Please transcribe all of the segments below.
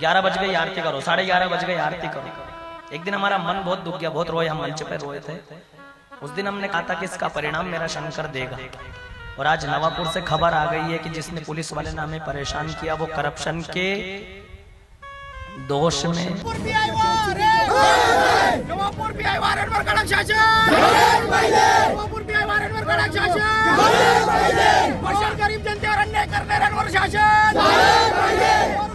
ग्यारह बज गए आरती करो। साढ़े ग्यारह बज गई आरती करो। एक दिन हमारा मन बहुत दुख गया बहुत रोए हम मंच पे रोए थे। उस दिन हमने कहा था कि इसका परिणाम मेरा शंकर देगा। और आज नवापुर से खबर आ गई है कि जिसने पुलिस वाले ने हमें परेशान किया वो करप्शन के दोष में शासन!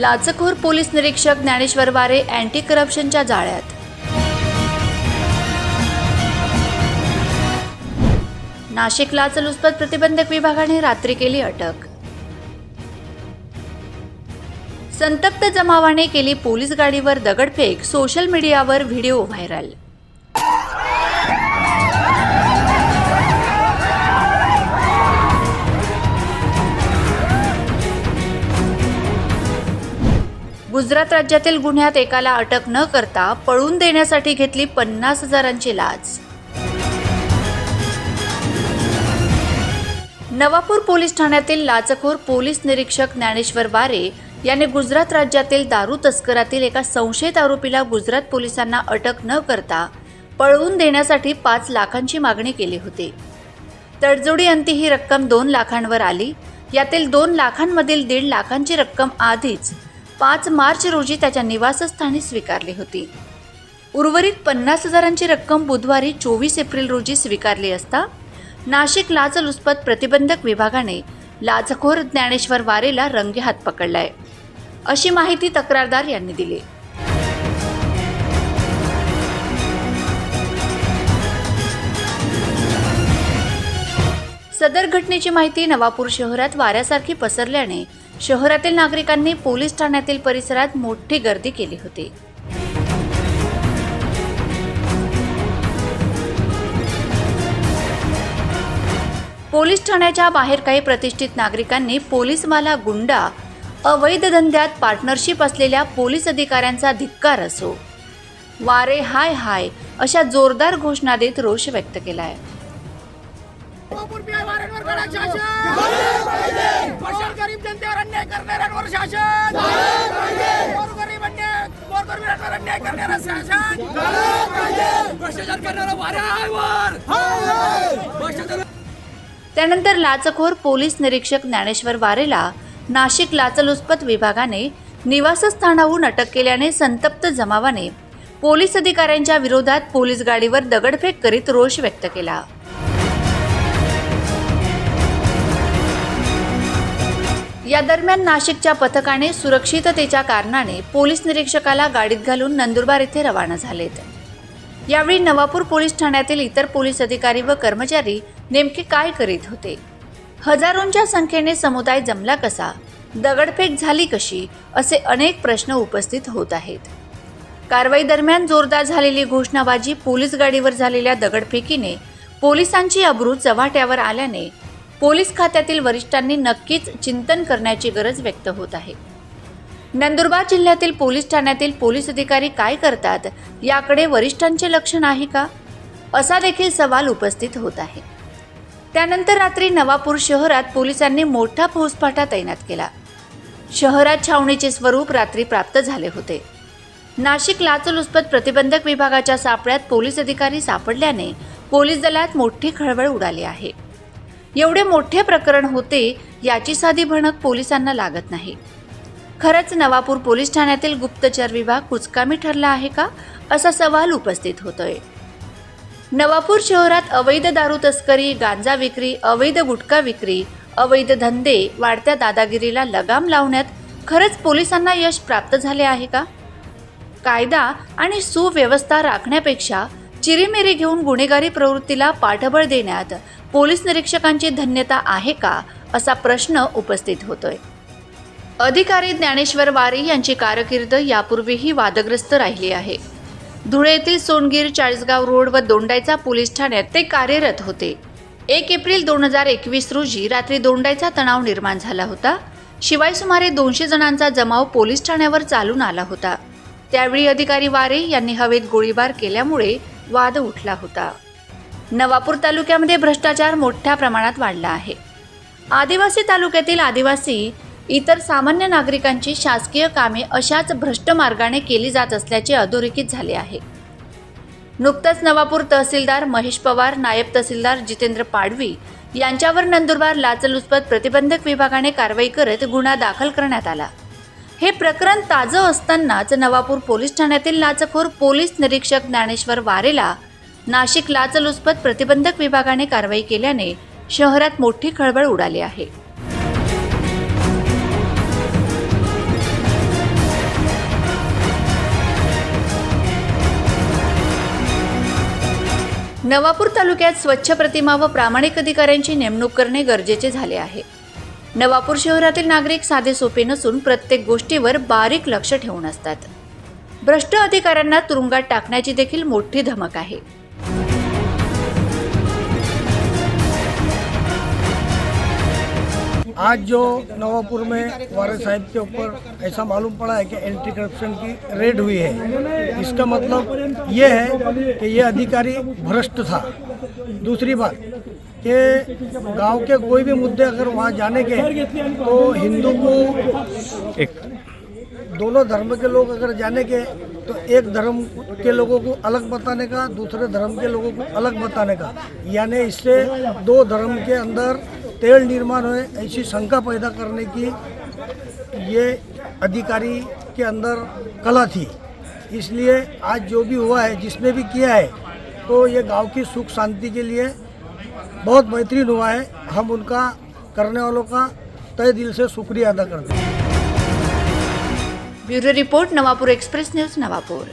लाचखोर पोलीस निरीक्षक ज्ञानेश्वर वारे अँटी करप्शनच्या जाळ्यात. नाशिक लाचलुचपत प्रतिबंधक विभागाने रात्री केली अटक. संतप्त जमावाने केली पोलीस गाडीवर दगडफेक सोशल मीडियावर व्हिडिओ व्हायरल. गुजरात राज्यातील गुन्ह्यात एकाला अटक न करता पळून देण्यासाठी घेतली पन्नास हजारांची लाच. नवापूर पोलीस ठाण्यातील लाचखोर पोलीस निरीक्षक ज्ञानेश्वर वारे याने गुजरात राज्यातील दारू तस्करातील एका संशयित आरोपीला गुजरात पोलिसांना अटक न करता पळवून देण्यासाठी पाच लाखांची मागणी केली होती. तडजोडी अंती ही रक्कम दोन लाखांवर आली. यातील दोन लाखांमधील दीड लाखांची रक्कम आधीच पाच मार्च रोजी त्याच्या निवासस्थानी स्वीकारली होती. उर्वरित पन्नास हजारांची रक्कम बुधवारी चोवीस एप्रिल रोजी स्वीकारली असता नाशिक लाचलुचपत प्रतिबंधक विभागाने लाचखोर ज्ञानेश्वर वारेला रंगेहात पकडलाय अशी माहिती तक्रारदार यांनी दिली. सदर घटनेची माहिती नवापूर शहरात वाऱ्यासारखी पसरल्याने शहरातील नागरिकांनी पोलीस ठाण्यातील परिसरात मोठी गर्दी केली होती. पोलीस ठाण्याच्या बाहेर काही प्रतिष्ठित नागरिकांनी पोलीस माला गुंडा अवैध धंद्यात पार्टनरशिप असलेल्या पोलीस अधिकाऱ्यांचा धिक्कार असो. वारे हाय हाय अशा जोरदार घोषणा देत रोष व्यक्त केलाय. आहे शासन! अन्याय भ्रष्टाचार करणारा वाऱ्यावर त्यानंतर लाचखोर पोलीस निरीक्षक ज्ञानेश्वर वारेला नाशिक लाचलुचपत विभागाने निवासस्थानाहून अटक केल्याने संतप्त जमावाने पोलीस अधिकाऱ्यांच्या विरोधात पोलीस गाडीवर दगडफेक करीत रोष व्यक्त केला. या दरम्यान नाशिकच्या पथकाने सुरक्षिततेच्या कारणाने पोलीस निरीक्षकाला गाडीत घालून नंदुरबार येथे रवाना झालेत. यावेळी नवापूर पोलीस ठाण्यातील इतर पोलीस अधिकारी व कर्मचारी नेमके काय करीत होते? हजारोंच्या संख्येने समुदाय जमला कसा? दगडफेक झाली कशी? असे अनेक प्रश्न उपस्थित होत आहेत. कारवाई दरम्यान जोरदार झालेली घोषणाबाजी पोलीस गाडीवर झालेल्या दगडफेकीने पोलिसांची अब्रू चव्हाट्यावर आल्याने पोलीस खात्यातील वरिष्ठांनी नक्कीच चिंतन करण्याची गरज व्यक्त होत आहे. नंदुरबार जिल्ह्यातील पोलीस ठाण्यातील पोलीस अधिकारी काय करतात याकडे वरिष्ठांचे लक्ष नाही का? असा देखील सवाल उपस्थित होत आहे. त्यानंतर रात्री नवापूर शहरात पोलिसांनी मोठा फौजफाटा तैनात केला. शहरात छावणीचे स्वरूप रात्री प्राप्त झाले होते. नाशिक लाचलुचपत प्रतिबंधक विभागाच्या सापळ्यात पोलीस अधिकारी सापडल्याने पोलीस दलात मोठी खळबळ उडाली आहे. एवढे मोठे प्रकरण होते याची साधी भणक पोलिसांना लागत नाही. खरंच नवापूर पोलीस ठाण्यातील गुप्तचर विभाग कुचकामी ठरला आहे का? असा सवाल उपस्थित होतोय. नवापूर शहरात अवैध दारू तस्करी गांजा विक्री अवैध गुटखा विक्री अवैध धंदे वाढत्या दादागिरीला लगाम लावण्यात खरंच पोलिसांना यश प्राप्त झाले आहे का? कायदा आणि सुव्यवस्था राखण्यापेक्षा चिरीमेरी घेऊन गुन्हेगारी प्रवृत्तीला पाठबळ देण्यात पोलीस निरीक्षकांची धन्यता आहे का असा प्रश्न उपस्थित होतोय. अधिकारी ज्ञानेश्वर वारे यांची कारकीर्द यापूर्वीही वादग्रस्त राहिली आहे. धुळे येथील सोनगीर चाळीसगाव रोड व दोंडाईचा पोलीस ठाण्यात ते कार्यरत होते. एक एप्रिल दोन हजार एकवीस रोजी रात्री दोंडाईचा तणाव निर्माण झाला होता. शिवाय सुमारे दोनशे जणांचा जमाव पोलीस ठाण्यावर चालून आला होता. त्यावेळी अधिकारी वारे यांनी हवेत गोळीबार केल्यामुळे वाद उठला होता. नवापूर तालुक्यामध्ये भ्रष्टाचार मोठ्या प्रमाणात वाढला आहे. आदिवासी तालुक्यातील आदिवासी इतर सामान्य नागरिकांची शासकीय कामे अशाच भ्रष्ट मार्गाने केली जात असल्याचे अधोरेखित झाले आहे. नुकतंच नवापूर तहसीलदार महेश पवार नायब तहसीलदार जितेंद्र पाडवी यांच्यावर नंदुरबार लाचलुचपत प्रतिबंधक विभागाने कारवाई करत गुन्हा दाखल करण्यात आला. हे प्रकरण ताजं असतानाच नवापूर पोलीस ठाण्यातील लाचखोर पोलीस निरीक्षक ज्ञानेश्वर वारेला नाशिक लाचलुचपत प्रतिबंधक विभागाने कारवाई केल्याने शहरात मोठी खळबळ उडाली आहे. नवापूर तालुक्यात स्वच्छ प्रतिमा व प्रामाणिक अधिकाऱ्यांची नेमणूक करणे गरजेचे झाले आहे. नवापूर शहरातील नागरिक साधे सोपे नसून प्रत्येक गोष्टीवर बारीक लक्ष ठेवून असतात. भ्रष्ट अधिकाऱ्यांना तुरुंगात टाकण्याची देखील मोठी धमक आहे. आज जो नवापुर में वारे साहिब के ऊपर ऐसा मालूम पड़ा है कि एंटी करप्शन की रेड हुई है। इसका मतलब ये है कि ये अधिकारी भ्रष्ट था। दूसरी बात कि गाँव के कोई भी मुद्दे अगर वहाँ जाने के तो हिंदू को एक दोनों धर्म के लोग अगर जाने के तो एक धर्म के लोगों को अलग बताने का दूसरे धर्म के लोगों को अलग बताने का। यानी इससे दो धर्म के अंदर तेल निर्माण हुए ऐसी शंका पैदा करने की ये अधिकारी के अंदर कला थी। इसलिए आज जो भी हुआ है जिसने भी किया है तो ये गाँव की सुख शांति के लिए बहुत बेहतरीन हुआ है। हम उनका करने वालों का तय दिल से शुक्रिया अदा करते हैं। Bureau report Navapur express news Navapur.